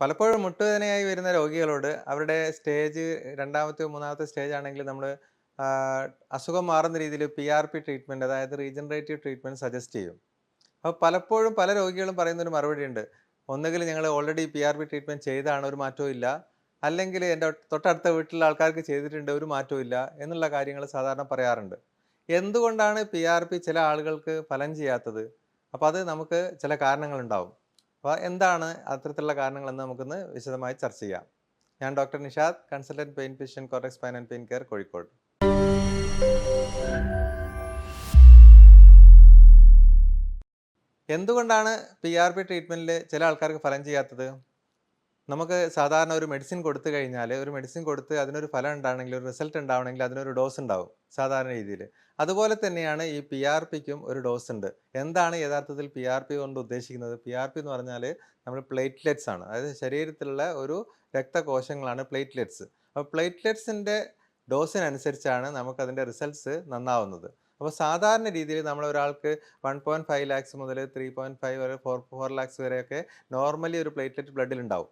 പലപ്പോഴും മുട്ടുവേദനയായി വരുന്ന രോഗികളോട് അവരുടെ സ്റ്റേജ് രണ്ടാമത്തെ മൂന്നാമത്തെ സ്റ്റേജ് ആണെങ്കിൽ നമ്മൾ അസുഖം മാറുന്ന രീതിയിൽ പി ആർ പി ട്രീറ്റ്മെന്റ് അതായത് റീജനറേറ്റീവ് ട്രീറ്റ്മെന്റ് സജസ്റ്റ് ചെയ്യും. അപ്പോൾ പലപ്പോഴും പല രോഗികളും പറയുന്നൊരു മറുപടി ഉണ്ട് ഒന്നുകിൽ ഞങ്ങൾ already P R P treatment ചെയ്താണ് ഒരു മാറ്റവും ഇല്ല. അല്ലെങ്കിൽ എന്റെ തൊട്ടടുത്ത വീട്ടിലുള്ള ആൾക്കാർക്ക് ചെയ്തിട്ടുണ്ട് ഒരു മാറ്റവും ഇല്ല എന്നുള്ള കാര്യങ്ങൾ സാധാരണ പറയാറുണ്ട്. എന്തുകൊണ്ടാണ് പി ആർ പി ചില ആളുകൾക്ക് ഫലം ചെയ്യാത്തത്? അപ്പോൾ അത് നമുക്ക് ചില കാരണങ്ങളുണ്ടാവും. അപ്പോൾ എന്താണ് അത്തരത്തിലുള്ള കാരണങ്ങളെന്ന് നമുക്കൊന്ന് വിശദമായി ചർച്ച ചെയ്യാം. ഞാൻ doctor Nishad consultant pain physician Cortex spine and pain care Kozhikode. എന്തുകൊണ്ടാണ് പി ആർ പി ട്രീറ്റ്മെന്റിൽ ചില ആൾക്കാർക്ക് ഫലം ചെയ്യാത്തത്? നമുക്ക് സാധാരണ ഒരു മെഡിസിൻ കൊടുത്തു കഴിഞ്ഞാൽ ഒരു മെഡിസിൻ കൊടുത്ത് അതിനൊരു ഫലം ഉണ്ടാവണമെങ്കിൽ ഒരു റിസൾട്ട് ഉണ്ടാവണമെങ്കിൽ അതിനൊരു ഡോസ് ഉണ്ടാവും സാധാരണ രീതിയിൽ അതുപോലെ തന്നെയാണ് ഈ പി ആർ പിക്കും ഒരു ഡോസ് ഉണ്ട്. എന്താണ് യഥാർത്ഥത്തിൽ പി ആർ പി കൊണ്ട് ഉദ്ദേശിക്കുന്നത്? പി ആർ പി എന്ന് പറഞ്ഞാൽ നമ്മൾ പ്ലേറ്റ്ലെറ്റ്സ് ആണ്. അതായത് ശരീരത്തിലുള്ള ഒരു രക്തകോശങ്ങളാണ് പ്ലേറ്റ്ലെറ്റ്സ് അപ്പോൾ പ്ലേറ്റ്ലെറ്റ്സിന്റെ ഡോസിനനുസരിച്ചാണ് നമുക്കതിന്റെ റിസൾട്ട്സ് നന്നാവുന്നത്. അപ്പോൾ സാധാരണ രീതിയിൽ നമ്മൾ ഒരാൾക്ക് വൺ പോയിന്റ് ഫൈവ് ലാക്സ് മുതൽ ത്രീ പോയിന്റ് ഫൈവ് വരെ ഫോർ ഫോർ ലാക്സ് വരെയൊക്കെ നോർമലി ഒരു പ്ലേറ്റ്ലെറ്റ് ബ്ലഡിൽ ഉണ്ടാവും.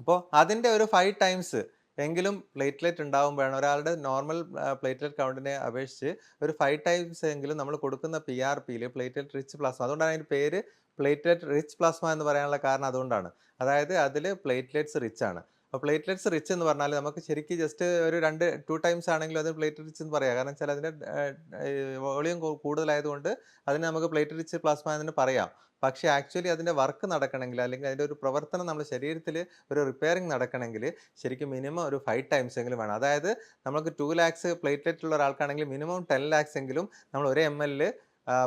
അപ്പോൾ അതിന്റെ ഒരു ഫൈവ് ടൈംസ് എങ്കിലും പ്ലേറ്റ്ലെറ്റ് ഉണ്ടാകുമ്പോഴാണ് ഒരാളുടെ നോർമൽ പ്ലേറ്റ്ലെറ്റ് കൗണ്ടിനെ അപേക്ഷിച്ച് ഒരു ഫൈവ് ടൈംസ് എങ്കിലും നമ്മൾ കൊടുക്കുന്ന പി ആർ പിയിൽ പ്ലേറ്റ്ലെറ്റ് റിച്ച് പ്ലാസ്മ അതുകൊണ്ടാണ് അതിന്റെ പേര് പ്ലേറ്റ്ലെറ്റ് റിച്ച് പ്ലാസ്മ എന്ന് പറയാനുള്ള കാരണം അതുകൊണ്ടാണ്. അതായത് അതിൽ പ്ലേറ്റ്ലെറ്റ്സ് റിച്ച് ആണ്. അപ്പോൾ പ്ലേറ്റ്ലെറ്റ്സ് റിച്ച് എന്ന് പറഞ്ഞാൽ നമുക്ക് ശരിക്കും ജസ്റ്റ് ഒരു രണ്ട് ടു ടൈംസ് ആണെങ്കിലും അത് പ്ലേറ്റ് റിച്ച് എന്ന് പറയാം. കാരണം വെച്ചാൽ അതിന്റെ വോളിയം കൂടുതലായതുകൊണ്ട് അതിന് നമുക്ക് പ്ലേറ്റ് റിച്ച് പ്ലാസ്മ എന്ന് പറയാം. പക്ഷേ ആക്ച്വലി അതിന്റെ വർക്ക് നടക്കണമെങ്കിൽ അല്ലെങ്കിൽ അതിന്റെ ഒരു പ്രവർത്തനം നമ്മുടെ ശരീരത്തിൽ ഒരു റിപ്പയറിങ് നടക്കണമെങ്കിൽ ശരിക്കും മിനിമം ഒരു ഫൈവ് ടൈംസ് എങ്കിലും വേണം. അതായത് നമുക്ക് ടു ലാക്സ് പ്ലേറ്റ്ലെറ്റ് ഉള്ള ഒരാൾക്കാണെങ്കിൽ മിനിമം ടെൻ ലാക്സ് എങ്കിലും നമ്മൾ ഒരു എം എല്ലിൽ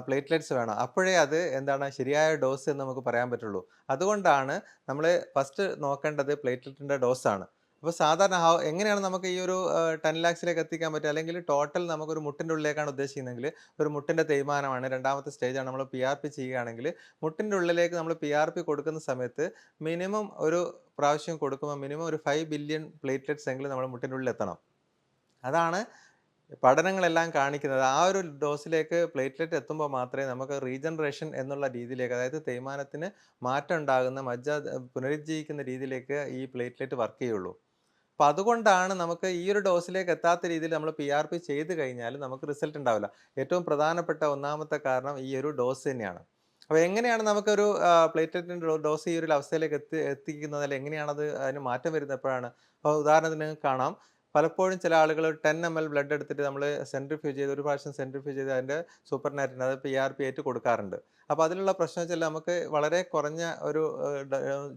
പ്ലേറ്റ്ലെറ്റ്സ് വേണം. അപ്പോഴേ അത് എന്താണ് ശരിയായ ഡോസ് എന്ന് നമുക്ക് പറയാൻ പറ്റുള്ളൂ. അതുകൊണ്ടാണ് നമ്മൾ ഫസ്റ്റ് നോക്കേണ്ടത് പ്ലേറ്റ്ലെറ്റിന്റെ ഡോസാണ്. അപ്പോൾ സാധാരണ ഹൗ എങ്ങനെയാണ് നമുക്ക് ഈ ഒരു ടെൻ ലാക്സിലേക്ക് എത്തിക്കാൻ പറ്റുക? അല്ലെങ്കിൽ ടോട്ടൽ നമുക്കൊരു മുട്ടിന്റെ ഉള്ളിലേക്കാണ് ഉദ്ദേശിക്കുന്നതെങ്കിൽ ഒരു മുട്ടിന്റെ തേയ്മാനമാണ്. രണ്ടാമത്തെ സ്റ്റേജാണ് നമ്മൾ പി ആർ പി ചെയ്യുകയാണെങ്കിൽ മുട്ടിന്റെ ഉള്ളിലേക്ക് നമ്മൾ പി ആർ പി കൊടുക്കുന്ന സമയത്ത് മിനിമം ഒരു പ്രാവശ്യം കൊടുക്കുമ്പോൾ മിനിമം ഒരു ഫൈവ് ബില്യൺ പ്ലേറ്റ്ലെറ്റ്സ് എങ്കിലും നമ്മൾ മുട്ടിന്റെ ഉള്ളിൽ എത്തണം. അതാണ് പഠനങ്ങളെല്ലാം കാണിക്കുന്നത് ആ ഒരു ഡോസിലേക്ക് പ്ലേറ്റ്ലെറ്റ് എത്തുമ്പോൾ മാത്രമേ നമുക്ക് റീജനറേഷൻ എന്നുള്ള രീതിയിലേക്ക് അതായത് തേയ്മാനത്തിന് മാറ്റം ഉണ്ടാകുന്ന മജ്ജ പുനരുജ്ജീവിക്കുന്ന രീതിയിലേക്ക് ഈ പ്ലേറ്റ്ലെറ്റ് വർക്ക് ചെയ്യുള്ളൂ. അപ്പോൾ അതുകൊണ്ടാണ് നമുക്ക് ഈ ഒരു ഡോസിലേക്ക് എത്താത്ത രീതിയിൽ നമ്മൾ പി ആർ പി ചെയ്ത് കഴിഞ്ഞാൽ നമുക്ക് റിസൾട്ട് ഉണ്ടാവില്ല. ഏറ്റവും പ്രധാനപ്പെട്ട ഒന്നാമത്തെ കാരണം ഈ ഒരു ഡോസ് തന്നെയാണ്. അപ്പോൾ എങ്ങനെയാണ് നമുക്കൊരു പ്ലേറ്റ്ലെറ്റിന്റെ ഡോസ് ഈ ഒരു അവസ്ഥയിലേക്ക് എത്തി എത്തിക്കുന്നത്? അല്ലെങ്കിൽ എങ്ങനെയാണത് അതിന് മാറ്റം വരുന്നത് എപ്പോഴാണ്? അപ്പോൾ ഉദാഹരണത്തിന് കാണാം. പലപ്പോഴും ചില ആളുകൾ ടെൻ എം എൽ ബ്ലഡ് എടുത്തിട്ട് നമ്മൾ സെൻട്രിഫ്യൂജ് ചെയ്ത് ഒരു പ്രാവശ്യം സെൻട്രിഫ്യൂജ് ചെയ്ത് അതിന്റെ സൂപ്പർ നാറ്റിന് അത് പി ആർ പി ആയിട്ട് കൊടുക്കാറുണ്ട്. അപ്പോൾ അതിലുള്ള പ്രശ്നം വെച്ചാൽ നമുക്ക് വളരെ കുറഞ്ഞ ഒരു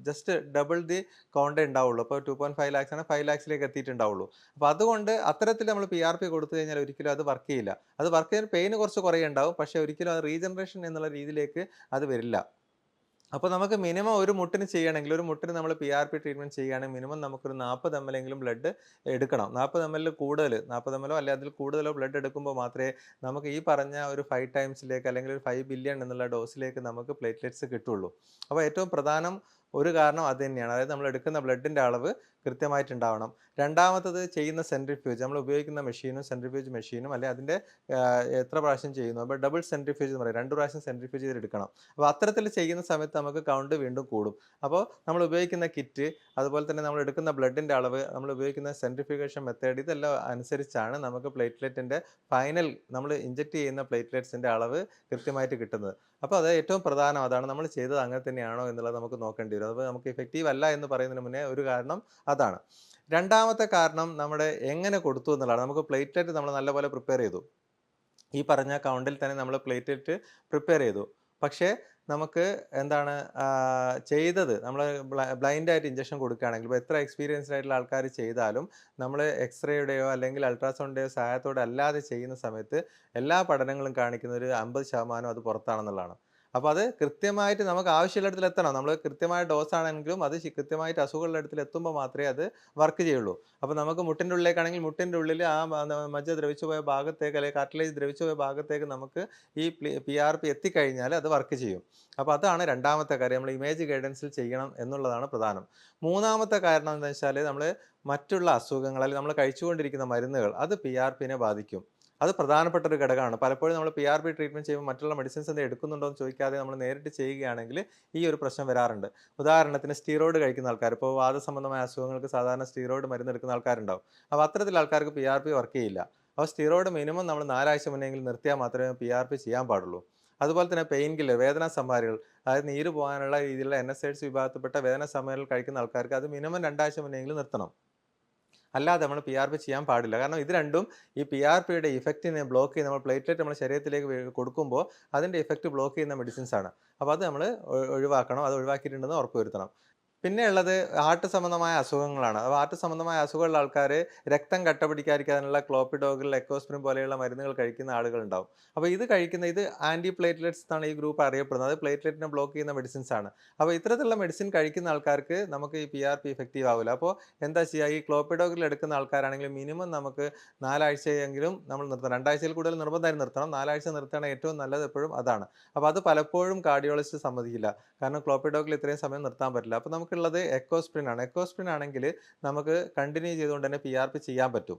ജസ്റ്റ് ഡബിൾ ദി കൗണ്ട് ഉണ്ടാവുള്ളൂ. അപ്പോൾ ടു പോയിന്റ് ഫൈവ് ലാക്സ് ആണ് ഫൈവ് ലാക്സിലേക്ക് എത്തിയിട്ടുണ്ടാവുള്ളൂ. അപ്പോൾ അതുകൊണ്ട് അത്തരത്തിൽ നമ്മൾ പി ആർ പി കൊടുത്തു കഴിഞ്ഞാൽ ഒരിക്കലും അത് വർക്ക് ചെയ്യില്ല. അത് വർക്ക് ചെയ്യാൻ പെയിന് കുറച്ച് കുറേ ഉണ്ടാവും പക്ഷേ ഒരിക്കലും അത് റീജനറേഷൻ എന്നുള്ള രീതിയിലേക്ക് അത് വരില്ല. അപ്പോൾ നമുക്ക് മിനിമം ഒരു മുട്ടിന് ചെയ്യണമെങ്കിൽ ഒരു മുട്ടിന് നമ്മൾ പി ആർ പി ട്രീറ്റ്മെന്റ് ചെയ്യുകയാണെങ്കിൽ മിനിമം നമുക്കൊരു നാൽപ്പത് എം എല്ലെങ്കിലും ബ്ലഡ് എടുക്കണം. നാൽപ്പത് എം എല്ലിൽ കൂടുതൽ നാൽപ്പത് എം എല്ലോ അല്ലെങ്കിൽ അതിൽ കൂടുതലോ ബ്ലഡ് എടുക്കുമ്പോൾ മാത്രമേ നമുക്ക് ഈ പറഞ്ഞ ഒരു ഫൈവ് ടൈംസിലേക്ക് അല്ലെങ്കിൽ ഒരു ഫൈവ് ബില്യൺ എന്നുള്ള ഡോസിലേക്ക് നമുക്ക് പ്ലേറ്റ്ലെറ്റ്സ് കിട്ടുള്ളൂ. അപ്പോൾ ഏറ്റവും പ്രധാനം ഒരു കാരണം അത് തന്നെയാണ്. അതായത് നമ്മൾ എടുക്കുന്ന ബ്ലഡിന്റെ അളവ് കൃത്യമായിട്ടുണ്ടാവണം. രണ്ടാമത്തത് ചെയ്യുന്ന സെൻട്രിഫ്യൂജ് നമ്മൾ ഉപയോഗിക്കുന്ന മെഷീനും സെൻട്രിഫ്യൂജ് മെഷീനും അല്ലെങ്കിൽ അതിന്റെ എത്ര പ്രാവശ്യം ചെയ്യുന്നു? അപ്പോൾ ഡബിൾ സെൻട്രിഫ്യൂജ് എന്ന് പറയും. രണ്ട് പ്രാവശ്യം സെൻട്രിഫ്യൂജ് ചെയ്ത് എടുക്കണം അപ്പോൾ അത്തരത്തിൽ ചെയ്യുന്ന സമയത്ത് നമുക്ക് കൗണ്ട് വീണ്ടും കൂടും. അപ്പോൾ നമ്മൾ ഉപയോഗിക്കുന്ന കിറ്റ് അതുപോലെ തന്നെ നമ്മൾ എടുക്കുന്ന ബ്ലഡിന്റെ അളവ് നമ്മൾ ഉപയോഗിക്കുന്ന സെൻട്രിഫിക്കേഷൻ മെത്തേഡ് ഇതെല്ലാം അനുസരിച്ചാണ് നമുക്ക് പ്ലേറ്റ്ലെറ്റിന്റെ ഫൈനൽ നമ്മൾ ഇഞ്ചക്ട് ചെയ്യുന്ന പ്ലേറ്റ്ലെറ്റ്സിന്റെ അളവ് കൃത്യമായിട്ട് കിട്ടുന്നത്. അപ്പോൾ അത് ഏറ്റവും പ്രധാനം. അതാണ് നമ്മൾ ചെയ്തത് അങ്ങനെ തന്നെയാണോ എന്നുള്ളത് നമുക്ക് നോക്കേണ്ടി വരും. അപ്പോൾ നമുക്ക് ഇഫക്റ്റീവ് അല്ല എന്ന് പറയുന്നതിന് മുന്നേ ഒരു കാരണം അതാണ്. രണ്ടാമത്തെ കാരണം നമ്മുടെ എങ്ങനെ കൊടുത്തു എന്നുള്ളതാണ്. നമുക്ക് പ്ലേറ്റ്ലെറ്റ് നമ്മൾ നല്ലപോലെ പ്രിപ്പയർ ചെയ്തു. ഈ പറഞ്ഞ കൗണ്ടിൽ തന്നെ നമ്മൾ പ്ലേറ്റ്ലെറ്റ് പ്രിപ്പയർ ചെയ്തു. പക്ഷേ നമുക്ക് എന്താണ് ചെയ്തത് നമ്മൾ ബ്ലൈൻഡായിട്ട് ഇഞ്ചക്ഷൻ കൊടുക്കുകയാണെങ്കിൽ ഇപ്പോൾ എത്ര എക്സ്പീരിയൻസ്ഡ് ആയിട്ടുള്ള ആൾക്കാർ ചെയ്താലും നമ്മൾ എക്സ്റേയുടെയോ അല്ലെങ്കിൽ അൾട്രാസൗണ്ടിന്റെയോ സഹായത്തോടെ അല്ലാതെ ചെയ്യുന്ന സമയത്ത് എല്ലാ പഠനങ്ങളും കാണിക്കുന്ന ഒരു അമ്പത് ശതമാനം അത് പുറത്താണെന്നുള്ളതാണ്. അപ്പോൾ അത് കൃത്യമായിട്ട് നമുക്ക് ആവശ്യമുള്ള ഇടത്തിൽ എത്തണം. നമ്മൾ കൃത്യമായ ഡോസ് ആണെങ്കിലും അത് കൃത്യമായിട്ട് അസുഖമുള്ള ഇടത്തിൽ എത്തുമ്പോൾ മാത്രമേ അത് വർക്ക് ചെയ്യുള്ളൂ. അപ്പോൾ നമുക്ക് മുട്ടിന്റെ ഉള്ളിലേക്കാണെങ്കിൽ മുട്ടിന്റെ ഉള്ളിൽ ആ മജ്ജ ദ്രവിച്ചു പോയ ഭാഗത്തേക്ക് അല്ലെങ്കിൽ കാർട്ടിലേജ് ദ്രവിച്ചു പോയ ഭാഗത്തേക്ക് നമുക്ക് ഈ പി ആർ പി എത്തിക്കഴിഞ്ഞാൽ അത് വർക്ക് ചെയ്യും. അപ്പോൾ അതാണ് രണ്ടാമത്തെ കാര്യം. നമ്മൾ ഇമേജ് ഗൈഡൻസിൽ ചെയ്യണം എന്നുള്ളതാണ് പ്രധാനം. മൂന്നാമത്തെ കാരണം എന്താ വെച്ചാൽ നമ്മൾ മറ്റുള്ള അസുഖങ്ങൾ അല്ലെങ്കിൽ നമ്മൾ കഴിച്ചുകൊണ്ടിരിക്കുന്ന മരുന്നുകൾ അത് പി ആർ പിനെ ബാധിക്കും. അത് പ്രധാനപ്പെട്ട ഒരു ഘടകമാണ്. പലപ്പോഴും നമ്മൾ പി ആർ പി ട്രീറ്റ്മെന്റ് ചെയ്യുമ്പോൾ മറ്റുള്ള മെഡിസിൻസ് എന്ത് എടുക്കുന്നുണ്ടോ എന്ന് ചോദിക്കാതെ നമ്മൾ നേരിട്ട് ചെയ്യുകയാണെങ്കിൽ ഈ ഒരു പ്രശ്നം വരാറുണ്ട്. ഉദാഹരണത്തിന് സ്റ്റീറോയിഡ് കഴിക്കുന്ന ആൾക്കാർ ഇപ്പോൾ വാദസംബന്ധമായ അസുഖങ്ങൾക്ക് സാധാരണ സ്റ്റീറോയിഡ് മരുന്ന് എടുക്കുന്ന ആൾക്കാരുണ്ടാവും. അപ്പോൾ അത്തരത്തിൽ ആൾക്കാർക്ക് പി ആർ പി വർക്ക് ചെയ്യില്ല. അപ്പോൾ സ്റ്റീറോയിഡ് മിനിമം നമ്മൾ നാലാഴ്ച മുന്നെങ്കിൽ നിർത്തിയാൽ മാത്രമേ പി ആർ പി ചെയ്യാൻ പാടുള്ളൂ. അതുപോലെ തന്നെ പെയിൻ കില്ലർ വേദന സംഹാരികൾ അതായത് നീര് പോകാനുള്ള രീതിയിലുള്ള എൻ എസ് എയ്ഡ്സ് വിഭാഗത്തിൽപ്പെട്ട വേദന സംഹാരികൾ കഴിക്കുന്ന ആൾക്കാർക്ക് അത് മിനിമം രണ്ടാഴ്ച മുന്നെങ്കിലും നിർത്തണം. അല്ലാതെ നമ്മൾ പി ആർ പി ചെയ്യാൻ പാടില്ല. കാരണം ഇത് രണ്ടും ഈ പി ആർ പിയുടെ ഇഫക്റ്റിനെ ബ്ലോക്ക് ചെയ്യുന്ന നമ്മൾ പ്ലേറ്റ്ലെറ്റ് നമ്മൾ ശരീരത്തിലേക്ക് കൊടുക്കുമ്പോൾ അതിന്റെ ഇഫക്റ്റ് ബ്ലോക്ക് ചെയ്യുന്ന മെഡിസിൻസ് ആണ്. അപ്പോൾ അത് നമ്മൾ ഒഴിവാക്കണം അത് ഒഴിവാക്കിയിട്ടുണ്ടെന്ന് ഉറപ്പുവരുത്തണം. പിന്നെ ഉള്ളത് ഹാർട്ട് സംബന്ധമായ അസുഖങ്ങളാണ്. അപ്പോൾ ഹാർട്ട് സംബന്ധമായ അസുഖമുള്ള ആൾക്കാർ രക്തം കട്ട പിടിക്കാതിരിക്കാനുള്ള ക്ലോപ്പിഡോഗിൽ എക്കോസ്പ്രിൻ പോലെയുള്ള മരുന്നുകൾ കഴിക്കുന്ന ആളുകൾ ഉണ്ടാവും അപ്പോൾ ഇത് കഴിക്കുന്ന ഇത് ആന്റി പ്ലേറ്റ്ലെറ്റ്സ് എന്നാണ് ഈ ഗ്രൂപ്പ് അറിയപ്പെടുന്നത്. അത് പ്ലേറ്റ്ലെറ്റിനെ ബ്ലോക്ക് ചെയ്യുന്ന മെഡിസിൻസ് ആണ്. അപ്പോൾ ഇത്തരത്തിലുള്ള മെഡിസിൻ കഴിക്കുന്ന ആൾക്കാർക്ക് നമുക്ക് ഈ പി ആർ പി ഇഫക്റ്റീവ് ആവില്ല. അപ്പോൾ എന്താ ചെയ്യുക ഈ ക്ലോപ്പിഡോഗിൽ എടുക്കുന്ന ആൾക്കാരാണെങ്കിൽ മിനിമം നമുക്ക് നാലാഴ്ചയെങ്കിലും നമ്മൾ നിർത്തണം. രണ്ടാഴ്ചയിൽ കൂടുതൽ നിർബന്ധമായി നിർത്തണം. നാലാഴ്ച നിർത്തണം ഏറ്റവും നല്ലത് എപ്പോഴും അതാണ്. അപ്പോൾ അത് പലപ്പോഴും കാർഡിയോളജിസ്റ്റ് സമ്മതിക്കില്ല. കാരണം ക്ലോപ്പിഡോഗിൽ ഇത്രയും സമയം നിർത്താൻ പറ്റില്ല. അപ്പോൾ നമുക്കുള്ളത് എക്കോസ്പ്രിൻ ആണ്. എക്കോസ്പ്രിൻ ആണെങ്കിൽ നമുക്ക് കണ്ടിന്യൂ ചെയ്തുകൊണ്ട് തന്നെ പി ആർ പി ചെയ്യാൻ പറ്റും.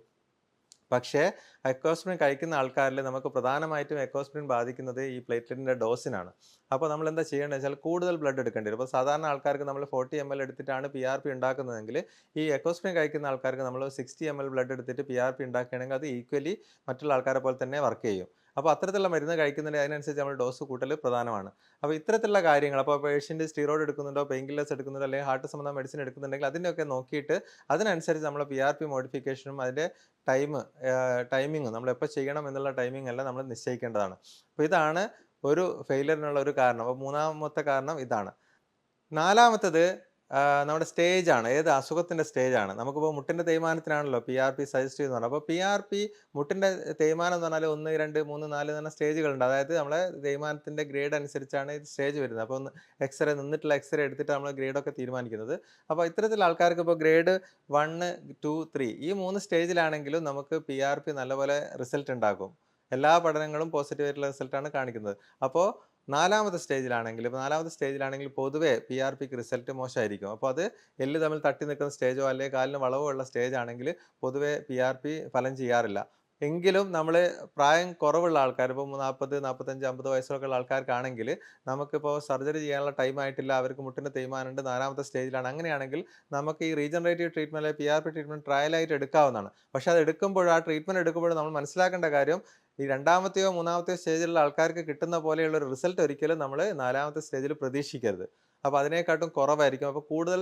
പക്ഷേ എക്കോസ്പ്രിൻ കഴിക്കുന്ന ആൾക്കാരിൽ നമുക്ക് പ്രധാനമായിട്ടും എക്കോസ്പ്രിൻ ബാധിക്കുന്നത് ഈ പ്ലേറ്റ്ലെറ്റിന്റെ ഡോസിനാണ് അപ്പോൾ നമ്മൾ എന്താ ചെയ്യേണ്ടത് വെച്ചാൽ കൂടുതൽ ബ്ലഡ് എടുക്കേണ്ടി വരും. അപ്പോൾ സാധാരണ ആൾക്കാർക്ക് നമ്മൾ ഫോർട്ടി എം എൽ എടുത്തിട്ടാണ് പി ആർ പി ഉണ്ടാക്കുന്നതെങ്കിൽ ഈ എക്കോസ്പ്രിൻ കഴിക്കുന്ന ആൾക്കാർക്ക് നമ്മൾ സിക്സ്റ്റി എം എൽ ബ്ലഡ് എടുത്തിട്ട് പി ആർ പി ഉണ്ടാക്കുകയാണെങ്കിൽ അത് ഈക്വലി മറ്റുള്ള ആൾക്കാരെ പോലെ തന്നെ വർക്ക് ചെയ്യും. അപ്പോൾ അത്തരത്തിലുള്ള മരുന്ന് കഴിക്കുന്നതിന് അതിനനുസരിച്ച് നമ്മൾ ഡോസ് കൂട്ടൽ പ്രധാനമാണ്. അപ്പോൾ ഇത്തരത്തിലുള്ള കാര്യങ്ങൾ അപ്പോൾ പേഷ്യന്റ് സ്റ്റീറോയിഡ് എടുക്കുന്നുണ്ടോ പെയിൻ കില്ലേഴ്സ് എടുക്കുന്നുണ്ടോ അല്ലെങ്കിൽ ഹാർട്ട് സംബന്ധ മെഡിസിൻ എടുക്കുന്നുണ്ടെങ്കിൽ അതിന്റെയൊക്കെ നോക്കിയിട്ട് അതിനനുസരിച്ച് നമ്മൾ പി ആർ പി മോഡിഫിക്കേഷനും അതിന്റെ ടൈം ടൈമിങ് നമ്മൾ എപ്പോൾ ചെയ്യണം എന്നുള്ള ടൈമിംഗ് എല്ലാം നമ്മൾ നിശ്ചയിക്കേണ്ടതാണ്. അപ്പോൾ ഇതാണ് ഒരു ഫെയിലിയറിനുള്ള ഒരു കാരണം. അപ്പോൾ മൂന്നാമത്തെ കാരണം ഇതാണ്. നാലാമത്തത് നമ്മുടെ സ്റ്റേജ് ആണ് ഏത് അസുഖത്തിന്റെ സ്റ്റേജ് ആണ് നമുക്കിപ്പോൾ മുട്ടിന്റെ തേയ്മാനത്തിനാണല്ലോ പി ആർ പി സജസ്റ്റ് ചെയ്യുന്നത് അപ്പോൾ പി ആർ പി മുട്ടിന്റെ തേയ്മാനം എന്ന് പറഞ്ഞാൽ ഒന്ന് രണ്ട് മൂന്ന് നാല് എന്ന് പറഞ്ഞ സ്റ്റേജുകളുണ്ട്. അതായത് നമ്മളെ തേയ്മാനത്തിന്റെ ഗ്രേഡ് അനുസരിച്ചാണ് ഇത് സ്റ്റേജ് വരുന്നത്. അപ്പോൾ ഒന്ന് എക്സ്റേ നിന്നിട്ടുള്ള എക്സ്റേ എടുത്തിട്ട് നമ്മൾ ഗ്രേഡൊക്കെ തീരുമാനിക്കുന്നത്. അപ്പോൾ ഇത്തരത്തിൽ ആൾക്കാർക്ക് ഇപ്പോൾ ഗ്രേഡ് വണ്ണ് ടു ത്രീ ഈ മൂന്ന് സ്റ്റേജിലാണെങ്കിലും നമുക്ക് പി ആർ പി നല്ലപോലെ റിസൾട്ട് ഉണ്ടാക്കും എല്ലാ പഠനങ്ങളും പോസിറ്റീവ് ആയിട്ടുള്ള റിസൾട്ടാണ് കാണിക്കുന്നത്. അപ്പോൾ നാലാമത്തെ സ്റ്റേജിലാണെങ്കിൽ ഇപ്പോൾ നാലാമത്തെ സ്റ്റേജിലാണെങ്കിൽ പൊതുവേ പി ആർ പിക്ക് റിസൾട്ട് മോശമായിരിക്കും. അപ്പോൾ അത് എല്ല് തമ്മിൽ തട്ടി നിൽക്കുന്ന സ്റ്റേജോ അല്ലെങ്കിൽ കാലിന് വളവോ ഉള്ള സ്റ്റേജ് ആണെങ്കിൽ പൊതുവേ പി ആർ പി ഫലം ചെയ്യാറില്ല. എങ്കിലും നമ്മൾ പ്രായം കുറവുള്ള ആൾക്കാർ ഇപ്പോൾ നാൽപ്പത് നാൽപ്പത്തഞ്ച് അമ്പത് വയസ്സൊക്കെ ഉള്ള ആൾക്കാർക്കാണെങ്കിൽ നമുക്കിപ്പോൾ സർജറി ചെയ്യാനുള്ള ടൈം ആയിട്ടില്ല അവർക്ക് മുട്ടിന് തേയ്മാനുണ്ട് നാലാമത്തെ സ്റ്റേജിലാണ്. അങ്ങനെയാണെങ്കിൽ നമുക്ക് ഈ regenerative treatment P R P treatment ട്രയലായിട്ട് എടുക്കാവുന്നതാണ്. പക്ഷേ അത് എടുക്കുമ്പോൾ ആ ട്രീറ്റ്മെന്റ് എടുക്കുമ്പോൾ നമ്മൾ മനസ്സിലാക്കേണ്ട കാര്യം ഈ രണ്ടാമത്തെയോ മൂന്നാമത്തെയോ സ്റ്റേജിലുള്ള ആൾക്കാർക്ക് കിട്ടുന്ന പോലെയുള്ള ഒരു റിസൾട്ട് ഒരിക്കലും നമ്മൾ നാലാമത്തെ സ്റ്റേജിൽ പ്രതീക്ഷിക്കരുത്. അപ്പോൾ അതിനേക്കാട്ടും കുറവായിരിക്കും. അപ്പോൾ കൂടുതൽ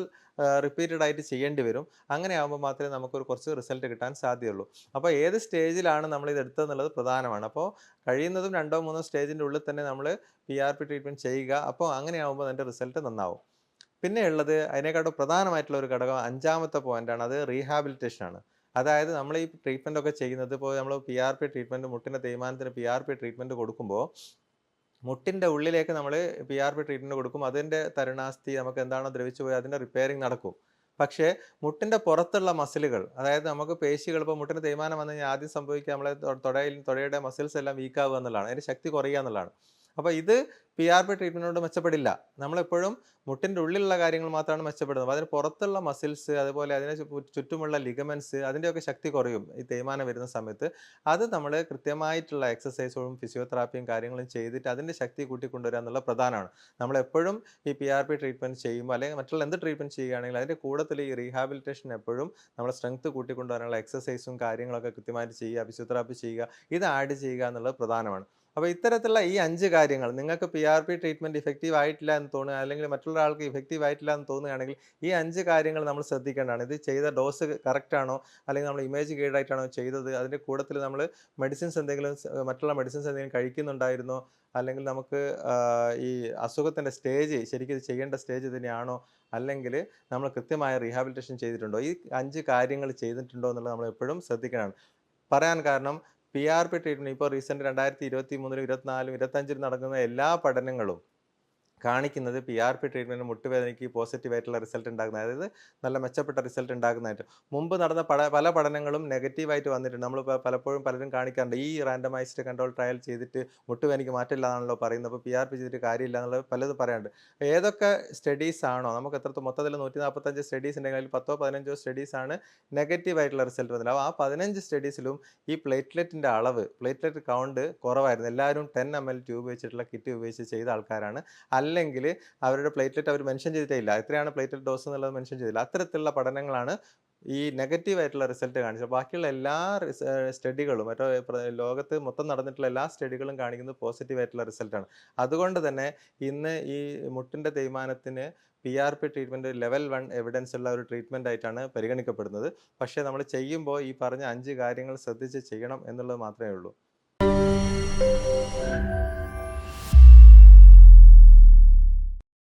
റിപ്പീറ്റഡ് ആയിട്ട് ചെയ്യേണ്ടി വരും. അങ്ങനെ ആകുമ്പോൾ മാത്രമേ നമുക്കൊരു കുറച്ച് റിസൾട്ട് കിട്ടാൻ സാധ്യതയുള്ളൂ. അപ്പോൾ ഏത് സ്റ്റേജിലാണ് നമ്മൾ ഇത് എടുത്തതെന്നുള്ളത് പ്രധാനമാണ്. അപ്പോൾ കഴിയുന്നതും രണ്ടോ മൂന്നോ സ്റ്റേജിന്റെ ഉള്ളിൽ തന്നെ നമ്മൾ പി ആർ പി ട്രീറ്റ്മെന്റ് ചെയ്യുക. അപ്പോൾ അങ്ങനെ ആകുമ്പോൾ അതിന്റെ റിസൾട്ട് നന്നാവും. പിന്നെ ഉള്ളത് അതിനെക്കാട്ടും പ്രധാനമായിട്ടുള്ള ഒരു ഘടകം അഞ്ചാമത്തെ പോയിന്റാണ് അത് റീഹാബിലിറ്റേഷൻ ആണ്. അതായത് നമ്മൾ ഈ ട്രീറ്റ്മെന്റ് ഒക്കെ ചെയ്യുന്നത് ഇപ്പോൾ നമ്മൾ പി ആർ പി ട്രീറ്റ്മെന്റ് മുട്ടിന്റെ തേയ്മാനത്തിന് പി ആർ പി ട്രീറ്റ്മെന്റ് കൊടുക്കുമ്പോൾ മുട്ടിന്റെ ഉള്ളിലേക്ക് നമ്മൾ പി ആർ പി ട്രീറ്റ്മെന്റ് കൊടുക്കും. അതിന്റെ തരുണാസ്ഥി നമുക്ക് എന്താണോ ദ്രവിച്ചു പോയി അതിന്റെ റിപ്പയറിങ് നടക്കും. പക്ഷേ മുട്ടിന്റെ പുറത്തുള്ള മസിലുകൾ അതായത് നമുക്ക് പേശികൾ ഇപ്പോൾ മുട്ടിന് തേയ്മാനം വന്നു കഴിഞ്ഞാൽ ആദ്യം സംഭവിക്കുക നമ്മളെ തുടയിൽ തൊടയുടെ മസിൽസ് എല്ലാം വീക്കാവുക എന്നുള്ളതാണ്. അതിന്റെ ശക്തി കുറയുക എന്നുള്ളതാണ്. അപ്പോൾ ഇത് പി ആർ പി ട്രീറ്റ്മെന്റിനോട് മെച്ചപ്പെടില്ല. നമ്മളെപ്പോഴും മുട്ടിന്റെ ഉള്ളിലുള്ള കാര്യങ്ങൾ മാത്രമാണ് മെച്ചപ്പെടുന്നത്. അതിന് പുറത്തുള്ള മസിൽസ് അതുപോലെ അതിന് ചുറ്റുമുള്ള ലിഗമെന്റ്സ് അതിന്റെയൊക്കെ ശക്തി കുറയും ഈ തേയ്മാനം വരുന്ന സമയത്ത്. അത് നമ്മൾ കൃത്യമായിട്ടുള്ള എക്സസൈസുകളും ഫിസിയോതെറാപ്പിയും കാര്യങ്ങളും ചെയ്തിട്ട് അതിന്റെ ശക്തി കൂട്ടിക്കൊണ്ടുവരിക എന്നുള്ള പ്രധാനമാണ്. നമ്മളെപ്പോഴും ഈ പി ആർ പി ട്രീറ്റ്മെന്റ് ചെയ്യുമ്പോൾ അല്ലെങ്കിൽ മറ്റുള്ള എന്ത് ട്രീറ്റ്മെന്റ് ചെയ്യുകയാണെങ്കിൽ അതിന്റെ കൂടത്തിൽ ഈ റീഹാബിലിറ്റേഷൻ എപ്പോഴും നമ്മൾ സ്ട്രെങ്ത് കൂട്ടിക്കൊണ്ടുവരാനുള്ള എക്സസൈസും കാര്യങ്ങളൊക്കെ കൃത്യമായിട്ട് ചെയ്യുക ഫിസിയോതെറാപ്പി ചെയ്യുക ഇത് ആഡ് ചെയ്യുക എന്നുള്ളത് പ്രധാനമാണ്. അപ്പോൾ ഇത്തരത്തിലുള്ള ഈ അഞ്ച് കാര്യങ്ങൾ നിങ്ങൾക്ക് P R P treatment effective ആയിട്ടില്ല എന്ന് തോന്നുക അല്ലെങ്കിൽ മറ്റുള്ള ആൾക്ക് ഇഫക്റ്റീവ് ആയിട്ടില്ല എന്ന് തോന്നുകയാണെങ്കിൽ ഈ അഞ്ച് കാര്യങ്ങൾ നമ്മൾ ശ്രദ്ധിക്കേണ്ടതാണ്. ഇത് ചെയ്ത ഡോസ് കറക്റ്റ് ആണോ അല്ലെങ്കിൽ നമ്മൾ ഇമേജ് ഗൈഡ് ആയിട്ടാണോ ചെയ്തത് അതിന്റെ കൂട്ടത്തിൽ നമ്മൾ മെഡിസിൻസ് എന്തെങ്കിലും മറ്റുള്ള മെഡിസിൻസ് എന്തെങ്കിലും കഴിക്കുന്നുണ്ടായിരുന്നോ അല്ലെങ്കിൽ നമുക്ക് ഈ അസുഖത്തിന്റെ സ്റ്റേജ് ശരിക്കും ചെയ്യേണ്ട സ്റ്റേജ് തന്നെയാണോ അല്ലെങ്കിൽ നമ്മൾ കൃത്യമായ റീഹാബിലിറ്റേഷൻ ചെയ്തിട്ടുണ്ടോ ഈ അഞ്ച് കാര്യങ്ങൾ ചെയ്തിട്ടുണ്ടോ എന്നുള്ളത് നമ്മൾ എപ്പോഴും ശ്രദ്ധിക്കണം. പറയാൻ കാരണം പി ആർ പി ട്രീറ്റ്മെന്റ് ഇപ്പോൾ റീസെന്റ് രണ്ടായിരത്തി ഇരുപത്തി മൂന്നിലും ഇരുപത്തിനാലും ഇരുപത്തഞ്ചിലും നടക്കുന്ന എല്ലാ പഠനങ്ങളും കാണിക്കുന്നത് പി ആർ പി ട്രീറ്റ്മെന്റ് മുട്ടുവേദനയ്ക്ക് പോസിറ്റീവ് ആയിട്ടുള്ള റിസൾട്ട് ഉണ്ടാകുന്ന അതായത് നല്ല മെച്ചപ്പെട്ട റിസൾട്ട് ഉണ്ടാകുന്നതായിട്ട് മുമ്പ് നടന്ന പല പഠനങ്ങളും നെഗറ്റീവായിട്ട് വന്നിട്ടുണ്ട്. നമ്മൾ ഇപ്പോൾ പലപ്പോഴും പലരും കാണിക്കാറുണ്ട് ഈ റാൻഡമൈസ്ഡ് കൺട്രോൾ ട്രയൽ ചെയ്തിട്ട് മുട്ടുവേദനയ്ക്ക് മാറ്റില്ല എന്നാണല്ലോ പറയുന്നത്. അപ്പോൾ പി ആർ പി ചെയ്തിട്ട് കാര്യമില്ല എന്നുള്ളത് പലതും പറയാണ്ട് ഏതൊക്കെ സ്റ്റഡീസ് ആണോ നമുക്ക് എത്ര മൊത്തത്തിൽ നൂറ്റി നാൽപ്പത്തഞ്ച് സ്റ്റഡീസ് ഉണ്ടെങ്കിൽ പത്തോ പതിനഞ്ചോ സ്റ്റഡീസ് ആണ് നെഗറ്റീവ് ആയിട്ടുള്ള റിസൾട്ട് വന്നത്. അപ്പോൾ ആ പതിനഞ്ച് സ്റ്റഡീസിലും ഈ പ്ലേറ്റ്ലെറ്റിന്റെ അളവ് പ്ലേറ്റ്ലെറ്റ് കൗണ്ട് കുറവായിരുന്നു. എല്ലാവരും ടെൻ എം എൽ ട്യൂബ് വെച്ചിട്ടുള്ള കിറ്റ് ഉപയോഗിച്ച് ചെയ്ത ആൾക്കാരാണ്. അല്ലെങ്കിൽ അവരുടെ പ്ലേറ്റ്ലെറ്റ് അവർ മെൻഷൻ ചെയ്തിട്ടില്ല എത്രയാണ് പ്ലേറ്റ്ലെറ്റ് ഡോസ് എന്നുള്ളത് മെൻഷൻ ചെയ്തില്ല. അത്തരത്തിലുള്ള പഠനങ്ങളാണ് ഈ നെഗറ്റീവ് ആയിട്ടുള്ള റിസൾട്ട് കാണിച്ചത്. ബാക്കിയുള്ള എല്ലാ സ്റ്റഡികളും മറ്റോ ലോകത്ത് മൊത്തം നടന്നിട്ടുള്ള എല്ലാ സ്റ്റഡികളും കാണിക്കുന്നത് പോസിറ്റീവ് ആയിട്ടുള്ള റിസൾട്ടാണ്. അതുകൊണ്ട് തന്നെ ഇന്ന് ഈ മുട്ടിന്റെ തേയ്മാനത്തിന് P R P treatment level one evidence ഉള്ള ഒരു ട്രീറ്റ്മെന്റ് ആയിട്ടാണ് പരിഗണിക്കപ്പെടുന്നത്. പക്ഷേ നമ്മൾ ചെയ്യുമ്പോൾ ഈ പറഞ്ഞ അഞ്ച് കാര്യങ്ങൾ ശ്രദ്ധിച്ച് ചെയ്യണം എന്നുള്ളത് മാത്രമേ ഉള്ളൂ.